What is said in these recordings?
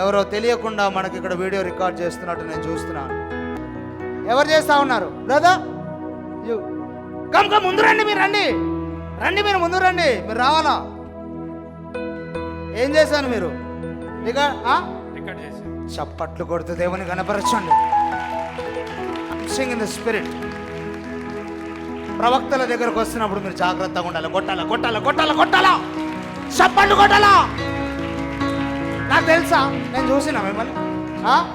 ఎవరో తెలియకుండా మనకి ఇక్కడ వీడియో రికార్డ్ చేస్తున్నట్టు నేను చూస్తున్నాను. ఎవరు చేస్తా ఉన్నారు? బ్రదర్ యు కమ్ కమ్ ముందు రండి మీరు రండి. రండి మీరు ముందు రండి. మీరు రావాలా? ఏం చేశాను మీరు? చప్పట్లు కొడుతూ దేవుని కనపరచండి. సింగ్ ఇన్ ద స్పిరిట్ ప్రవక్తల దగ్గరకు వస్తున్నప్పుడు మీరు జాగ్రత్తగా ఉండాలి. కొట్టాలా కొట్టాలా కొట్టాలా కొట్టాలా? చప్పట్లు కొట్టాలా? నాకు తెలుసా? నేను చూసినా మిమ్మల్ని. చప్పట్టు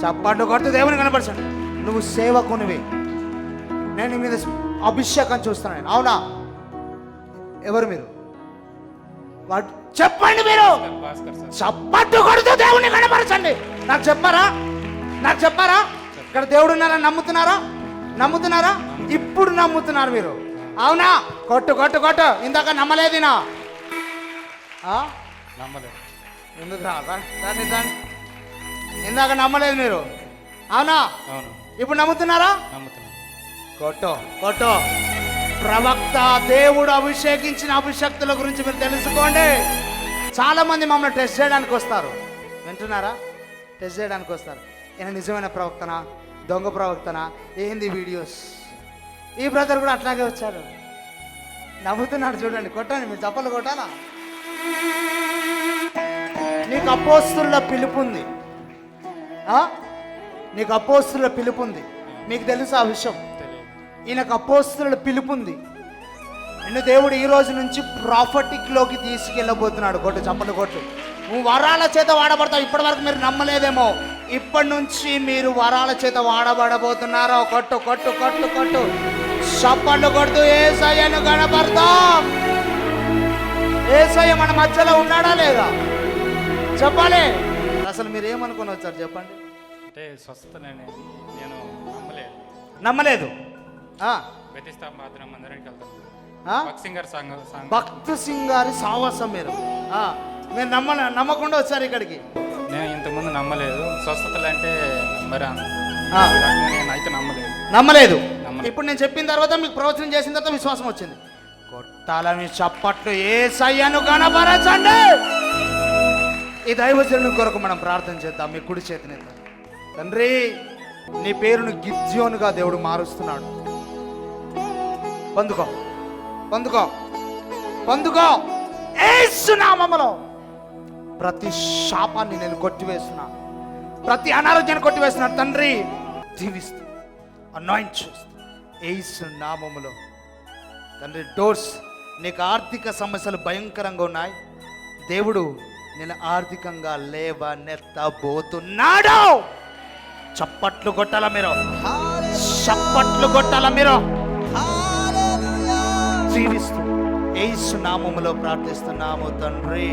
చప్పట్లు కొడుతూ దేవుని కనపరచండి. నువ్వు సేవకునివి. నేను మీద అభిషేకం చూస్తున్నాను అవునా? ఎవరు మీరు? వాట్? చెప్పండి మీరు. చప్పట్టు కొడుతూ దేవుణ్ణి కనపరచండి. నాకు చెప్పారా? నాకు చెప్పారా? ఇక్కడ దేవుడు ఉన్నారని నమ్ముతున్నారా? నమ్ముతున్నారా? ఇప్పుడు నమ్ముతున్నారు మీరు. అవునా? కొట్టు కొట్టు కొట్టు. ఇందాక నమ్మలేదినా నమ్మలేదు. ఎందుకు రండి, రండి. ఇందాక నమ్మలేదు మీరు. అవునా? అవును. ఇప్పుడు నమ్ముతున్నారా? నమ్ముతున్నాను. కొట్టు కొట్టు. ప్రవక్త దేవుడు అభిషేకించిన అభిషక్తుల గురించి మీరు తెలుసుకోండి. చాలా మంది మమ్మల్ని టెస్ట్ చేయడానికి వస్తారు. వింటున్నారా? టెస్ట్ చేయడానికి వస్తారు. ఈయన నిజమైన ప్రవక్తనా? దొంగ ప్రవక్తనా? ఏంది వీడియోస్ ఈ బ్రదర్ కూడా అట్లాగే వచ్చారు నవ్వుతున్నాడు చూడండి. కొట్టండి మీరు చప్పలు కొట్టాలా? నీకు అపోస్తుల పిలుపు ఉంది నీకు అపోస్తుల పిలుపు ఉంది మీకు తెలుసా ఆ విషయం? ఈయనకు అపోస్తుల పిలుపు ఉంది నిన్ను దేవుడు ఈ రోజు నుంచి ప్రాఫిటిక్లోకి తీసుకెళ్ళబోతున్నాడు. కొట్టు చప్పలు కొట్టు. నువ్వు వరాల చేత వాడబడతావు. ఇప్పటి వరకు మీరు నమ్మలేదేమో. ఇప్పటి నుంచి మీరు వరాల చేత వాడబడబోతున్నారో. కొట్టు కొట్టు కొట్టు కొట్టు. చప్పళ్ళు కొడుతూ ఏసయ్యను కనపడతాం. ఏసయ్య మన మధ్యలో ఉన్నాడా లేదా? చెప్పాలి. అసలు మీరు ఏమనుకుని వచ్చారు చెప్పండి. అంటే స్వస్థత అనేది నేను నమ్మలేదు. నమ్మలేదు. ఆ, ప్రతిష్టా మాత్రం మందిరానికి వెళ్తాను. భక్త సింగ్ గారి సాహసం మీరు. ఆ, మీరు నమ్మ నమ్మకుండా వచ్చారు ఇక్కడికి. నేను ఇంతకుముందు నమ్మలేదు. స్వస్థతలు అంటే మరి అంత- ఆ. ఈ రకంగా నేను అయితే నమ్మలేదు. నమ్మలేదు. ఇప్పుడు నేను చెప్పిన తర్వాత మీకు ప్రవచనం చేసిన తర్వాత విశ్వాసం వచ్చింది. కొట్టాల మీ చప్పట్లు ఏ సయ్యను కనపరచండి. ఈ దైవజనుని కొరకు మనం ప్రార్థన చేద్దాం. మీ కుడి చేతిని తండ్రి నీ పేరును గిద్యోనుగా దేవుడు మారుస్తున్నాడు. పొందుకో పొందుకో పొందుకో. ఏసునామములో ప్రతి శాపాన్ని నేను కొట్టివేస్తున్నా. ప్రతి అనారోగ్యాన్ని కొట్టివేస్తున్నా. తండ్రి దీవిస్తూ అనాయింట్ చేస్తూ ఏసు నామములో. తండ్రి డోర్స్ నీకు ఆర్థిక సమస్యలు భయంకరంగా ఉన్నాయి. దేవుడు నేను ఆర్థికంగా లేవనెత్తబోతున్నాడు చప్పట్లు కొట్టాల మీరు? చప్పట్లు కొట్టాల మీరు? జీవిస్తూ ఏసు నామములో ప్రార్థిస్తున్నాము తండ్రి.